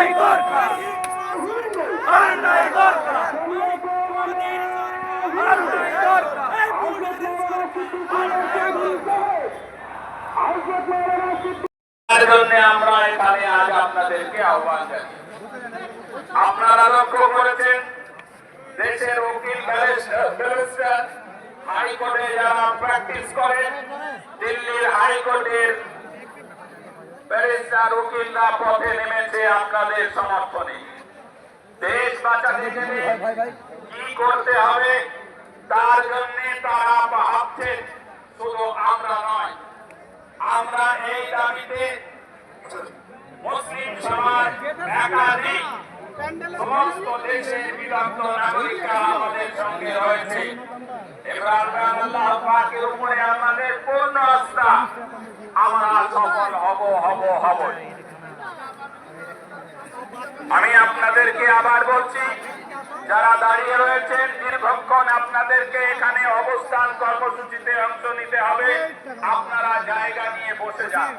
অন্যায় দরকার। অন্যায় দরকার। অন্যায় দরকার। তার জন্য আমরা এখানে আজ আপনাদেরকে আহ্বান জানাই। আপনারা লক্ষ্য করেছেন দেশের উকিল হাইকোর্টে যারা প্র্যাকটিস করেন দিল্লির হাইকোর্টের ব্যারিস্টার উকিলরা পথে নেমেছে আপনাদের সমর্থনে। দেশ বাঁচাতে গেলে কি করতে হবে? তার জন্য তারা ভাবছেন শুধু আমরা নয় আমরা এই দাবিতে মুসলিম সমাজ একাধিক সমস্ত দেশের বিভক্ত নাগরিকরা আমাদের সঙ্গে রয়েছে। এবার আল্লাহ পাকের উপরে আমাদের পূর্ণ আস্থা। আমি আপনাদেরকে আবার বলছি, যারা দাঁড়িয়ে রয়েছেন, দীর্ঘক্ষণ আপনাদেরকে এখানে অবস্থান কর্মসূচিতে অংশ নিতে হবে। আপনারা জায়গা নিয়ে বসে যান।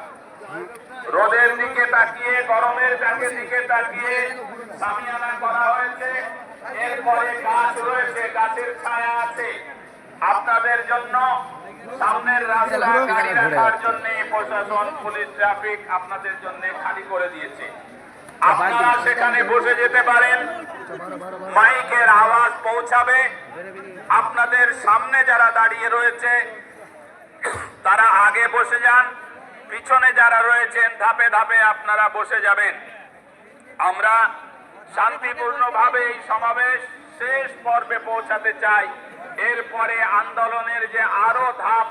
রোদের দিকে তাকিয়ে, গরমের তাকে দিকে তাকিয়ে সামিয়ানা করা হয়েছে। এরপরে গাছ রয়েছে, গাছের ছায়া আছে। আপনাদের জন্য সামনের রাস্তা গাড়ি রাখার জন্য প্রশাসন পুলিশ ট্রাফিক আপনাদের জন্য খালি করে দিয়েছে। আপনারা সেখানে বসে যেতে পারেন। মাইকের আওয়াজ পৌঁছাবে। আপনাদের সামনে যারা দাঁড়িয়ে রয়েছে তারা আগে বসে যান। পিছনে যারা রয়েছেন ধাপে ধাপে আপনারা বসে যাবেন। আমরা শান্তিপূর্ণভাবে এই সমাবেশ শেষ পর্বে পৌঁছাতে চাই। এরপরে আন্দোলনের যে আরও ধাপ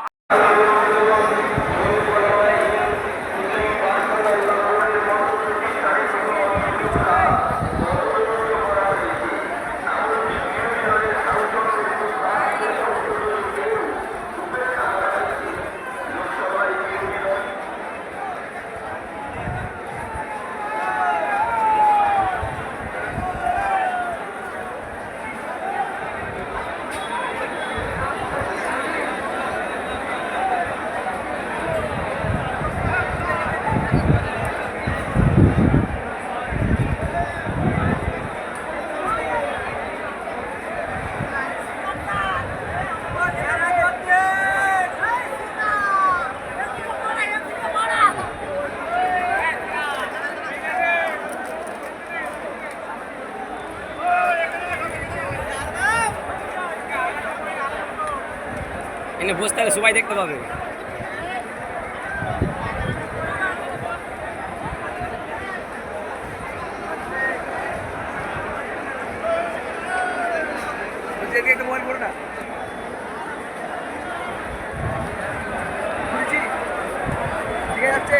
এনে বসে থাকলে সবাই দেখতে পাবে একটা মোবাইল করো না ঠিক আছে?